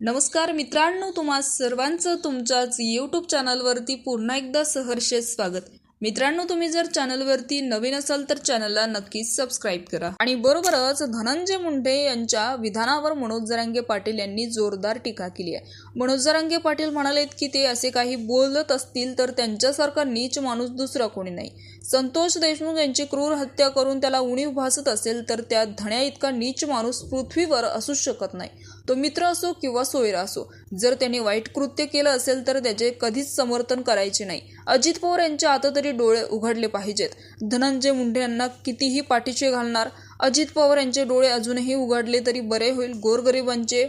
नमस्कार मित्रांनो तुम्हा सर्वांचं तुमच्याच यूट्यूब चॅनलवरती पुन्हा एकदा सहर्ष स्वागत. मित्रांनो तुम्ही जर चॅनलवरती नवीन असाल तर चॅनलला नक्कीच सबस्क्राईब करा. आणि बरोबरच धनंजय मुंडे यांच्या विधानावर मनोज जरांगे पाटील यांनी जोरदार टीका केली आहे. मनोज जरांगे पाटील म्हणालेत की ते असे काही बोलत असतील तर त्यांच्यासारखा नीच माणूस दुसरा कोणी नाही. संतोष देशमुख यांची क्रूर हत्या करून त्याला उणीव भासत असेल तर त्या धण्या इतका नीच माणूस पृथ्वीवर असूच शकत नाही. तो मित्र असो किंवा सोयरा असो जर त्यांनी वाईट कृत्य केलं असेल तर त्याचे कधीच समर्थन करायचे नाही. अजित पवार यांच्या आता तरी डोळे उघडले पाहिजेत. धनंजय मुंडे यांना कितीही पाठीचे घालणार अजित पवार यांचे डोळे अजूनही उघडले तरी बरे होईल. गोरगरिबांचे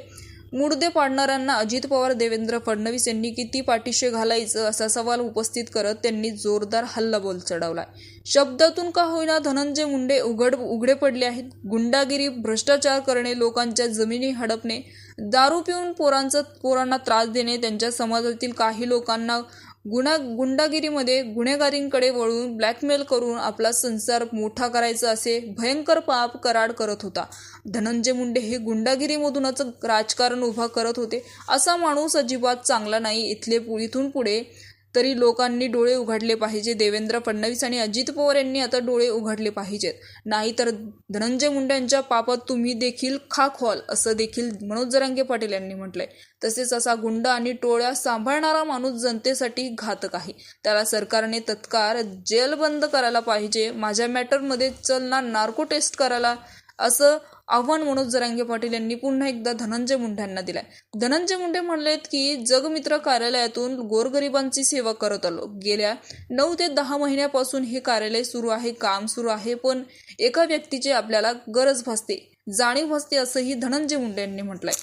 मुडदे पाडणाऱ्यांना अजित पवार देवेंद्र फडणवीस यांनी किती पाठीशे घालायचं असा सवाल उपस्थित करत त्यांनी जोरदार हल्लाबोल चढवला शब्दातून का होईना धनंजय मुंडे उघड उघडे पडले आहेत. गुंडागिरी भ्रष्टाचार करणे लोकांच्या जमिनी हडपणे दारू पिऊन पोरांचा पोरांना त्रास देणे त्यांच्या समाजातील काही लोकांना गुन्हा गुंडागिरीमध्ये गुन्हेगारींकडे वळून ब्लॅकमेल करून आपला संसार मोठा करायचा असे भयंकर पाप कराड करत होता. धनंजय मुंडे हे गुंडागिरीमधूनच राजकारण उभा करत होते. असा माणूस अजिबात चांगला नाही. इथले पु- इथून पुढे तरी लोकांनी डोळे उघडले पाहिजे. देवेंद्र फडणवीस आणि अजित पवार यांनी आता डोळे उघडले पाहिजेत. नाहीतर धनंजय मुंडेंच्या पापात तुम्ही देखील खाक व्हाल असं देखील मनोज जरांगे पाटील यांनी म्हटलंय. तसेच असा गुंड आणि टोळ्या सांभाळणारा माणूस जनतेसाठी घातक आहे. त्याला सरकारने तत्काळ जेल बंद करायला पाहिजे. माझ्या मॅटरमध्ये चलना नार्को टेस्ट करायला असं आव्हान मनोज जरांगे पाटील यांनी पुन्हा एकदा धनंजय मुंढ्यांना दिलाय. धनंजय मुंडे म्हणलेत की जगमित्र कार्यालयातून गोरगरिबांची सेवा करत आलो. गेल्या नऊ ते दहा महिन्यापासून हे कार्यालय सुरू आहे काम सुरू आहे पण एका व्यक्तीची आपल्याला गरज भासते. जाणीव भासते असंही धनंजय मुंडे यांनी म्हटलंय.